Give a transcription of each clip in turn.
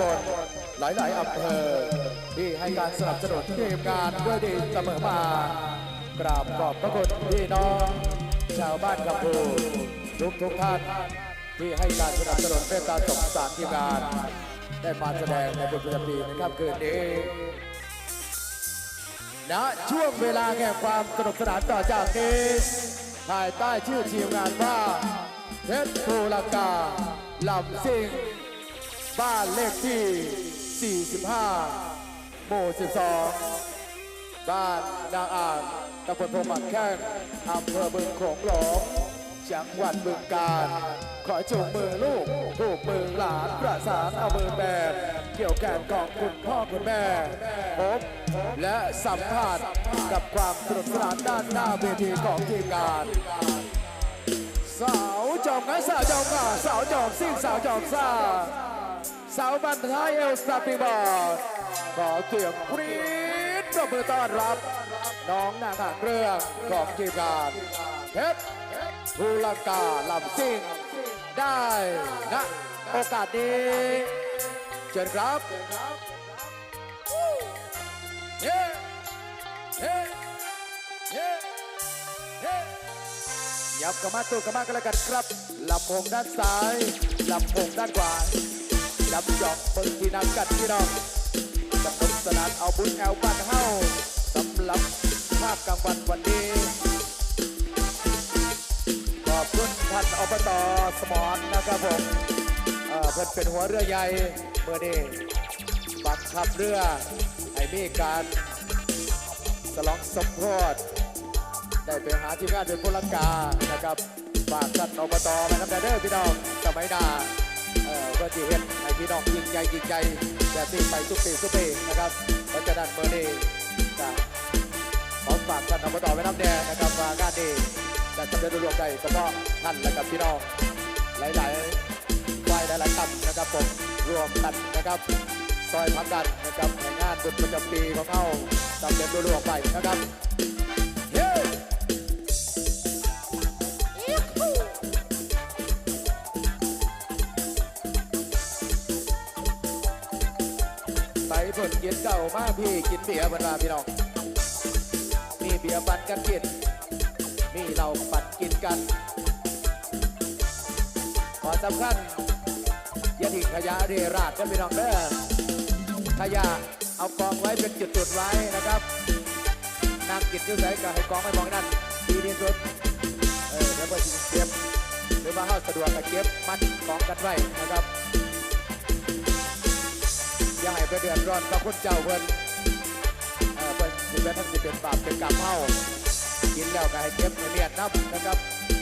บลหลาย ๆอำเภอที่ให้การสนับสนุนทีมงานด้วยดีเสมอมากราบขอบพระคุณพี่น้อง ชาวบ้านกำพูทุกทุกท่านที่ให้การสนับสนุนเพื่อกาสงสารทีมงาน ได้มาแสดงในบทเพลงปีในค่ำคืนนี้ณช่วงเวลาแห่งความสนุกสนานต่อจากนี้ภายใต้ชื่อทีมงานว่าเพชรภูลังกาลำซิ่ง บ้านเลขที่ 45 หมู่ 12 บ้านนางอ่างตำบลพงบักแข้งอำเภอบึงโขงหลงจังหวัดบึงกาฬขอจูงมือลูกผูกมือหลานประสานเอามือแบกเกี่ยวแขนของคุณพ่อคุณแม่พบและสัมผัสกับความสนุกสนานด้านหน้าเวทีของทีมงานสาวจอมงานสาวจอมงาสาวจอมซิ่งสาวจอมซ่า สาวบันท้ายเอลสตาร์ปีบอร์ดขอเสียงกรี๊ดปรบมือต้อนรับ น้องนางหางเรื่องของทีมงานเพชรภูลังกาลำซิ่งได้ณโอกาสนี้ เชิญครับเฮ้เฮ้เฮ้เฮ้ยับกระมาตู้กระมากันแล้วกันครับลำโพงด้านซ้ายลำโพงด้านขวา ลำจอกเบิ่งที่นังกันพี่น้องสนุกสนานเอาบุญแอลบ้านเฮาสำหรับภาคกลางวันวันนี้ขอบคุณท่านอบตสมอนนะครับผมเอ่อนเป็นหัวเรือใหญ่เมื่อนี้บังคับเรือให้มีการสลองสมโพธได้ไปหาทีมงานเป็นพลังกานะครับฝากท่านอบตนะครับเด้อพี่น้องสมัยหน้า พื่อที่เห็นให้พี่น้องยิงใจยิงใจแบบนี้ไปทุกปีทุกปีนะครับเพราะฉะนั้นเมื่อนี้ก็ขอฝากท่านอบตไว้น้ำแดงนะครับว่างานนี้จะสำเร็จรุ่งเรืองได้เฉพาะท่านและกับพี่น้องหลายๆฝ่ายหลายๆท่านนะครับผมรวมกันนะครับซอยพักกันนะครับในงานบุญประจำปีของเขาสำเร็จรุ่งเรืองไปนะครับ ไปผลกินเก่ามาพี่กินเบียร์บรรดาพี่น้อง มีเบียร์ปันกันกิน มีเราปัดกินกัน ขอสำคัญอย่าทิ้งขยะเรราดกันพี่น้องเด้อขยะเอากองไว้เป็นจุดๆไว้นะครับนั่งกินอยุ่ใส่ก็ให้กองไม่มองนั่นดีที่สุด เออเดี๋ยวเพื่อนสิเก็บหรือว่าเข้าสะดวกก็เก็บมัดกองกันไว้นะครับ อย่าให้ไปเดือดร้อนกับคนเจ้าเพิ่นเออเพิ่นสิเป็นท่านสิเป็นบาปเป็นกรรมเฮากินแล้วก็ให้เก็บให้เมียนนับนะครับ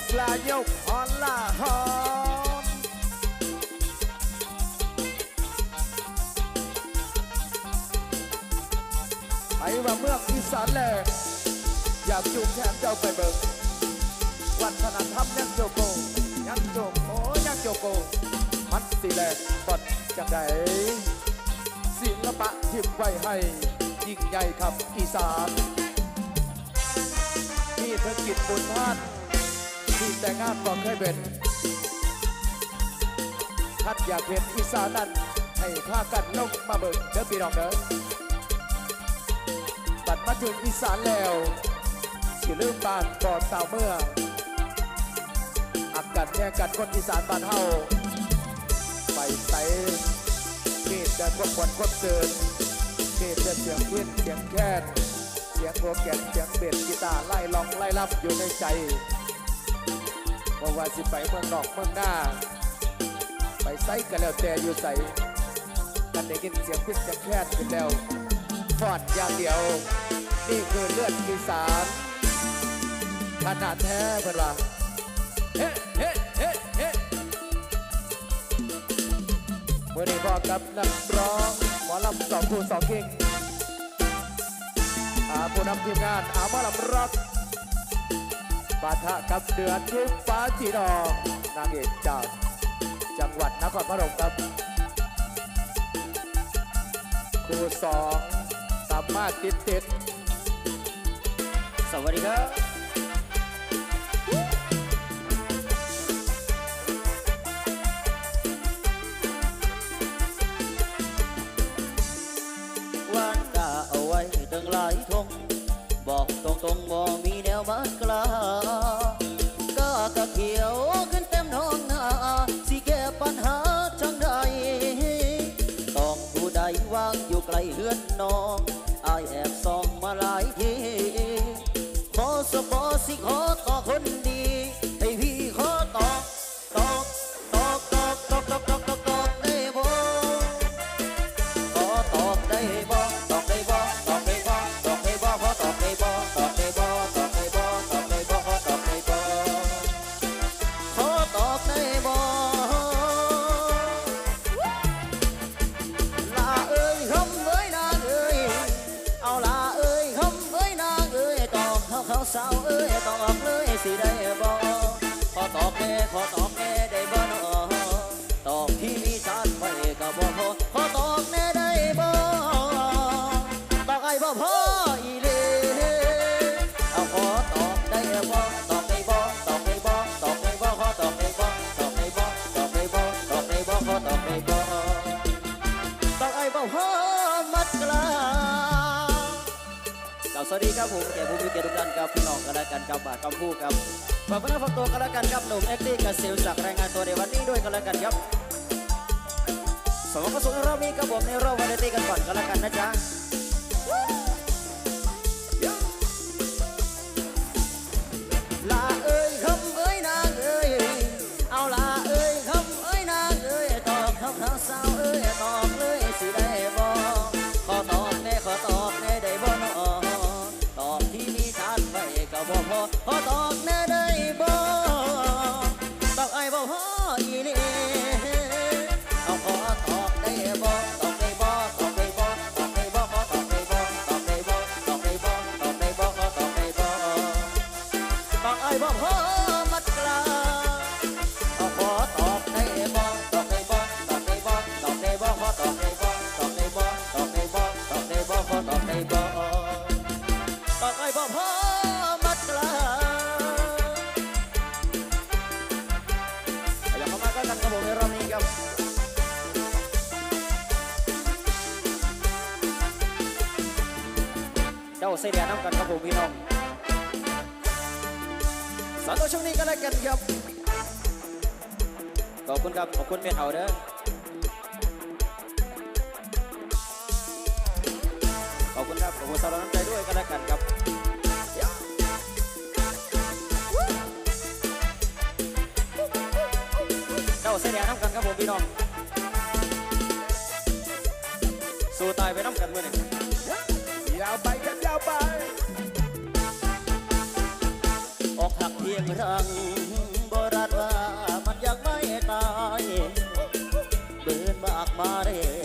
playok alahon Hãy vào mưa khi sáng lè Giảm chung thêm châu phải bừng Hoàn thành là thăm nhắc châu cô Nhắc châu cô nhắc châu cô Mắt xì lè bật chẳng đấy Xì là bạn thiệp quay hay Nhìn nhảy khắp kỳ sản Khi thân kịp bốn hát ที่แต่งงานก็เคยเป็นท่านอยากเห็นอีสานนั้นให้พากันลงมาเบิกเด้อพี่น้องเด้อบัดมาถึงอีสานแล้วสิลืมบ้านก่อนเต่าเมื่ออักกันแย่งกันคนอีสานบ้านเฮาไปใส่มีดแต่ควบควนควบเตือนมีดแต่เสียงพื้นเสียงแค้นเสียงโรแกนเสียงเบสกีตาร์ไล่ลองไล่รับอยู่ในใจ ว่าว่าสิไปเมืองนอกเมืองหน้า ไปไซกันแล้วแต่อยู่ใส่กันได้ยินเสียงพิษเสียงแค้นขึ้นแล้วฟอดอย่างเดียว นี่คือเลือดอีสานขนาดแท้เพื่อนว่าเฮ้เฮ้เฮ้เฮ้เมื่อนี้บอกกับนักร้องหมอลำสองคู่สองคิงอาผู้นำทีมงานอาหมอลำรัก ปะทะกับเดือนทิพย์ฟ้าจีดองนางเอกจากจังหวัดนครพนมครับคู่สองสามารถติดติดสวัสดีครับวานกาเอาไว้ตั้งหลายทงบอกตรงตรงๆบ่มีแน ไกลเฮือนน้องอายแอบส่องมาหลายทีขอสบอสิขอต่อคน สวัสดีครับผมแก่ผู้มีเกียรติทุกท่านครับพี่น้องกันแล้วกันครับบาทคำพูดครับฝากพนักฝากตัวกันแล้วกันครับหนุ่มเอ็กซ์กับเซลจากรายงานตัวในวันนี้ด้วยกันแล้วกันครับสวัสดีครับสุดรามีกับผมในรอบวันนี้กันก่อนกันแล้วกันนะจ๊ะ เจ้าเสียน้ำกันครับผมพี่น้องสอนตัวช่วงนี้ก็แล้วกันครับขอบคุณครับขอบคุณเมทเอาเด้อขอบคุณครับขอบคุณสำหรับน้ำใจด้วยก็แล้วกันครับเจ้าเสียน้ำกันครับผมพี่น้องสู้ตายไปน้ำกันเมื่อไหนึ่าวไปกันยาวไป ออกหากเพียงรังโบราณว่ามันยังไม่ตายเดินมากมาเร่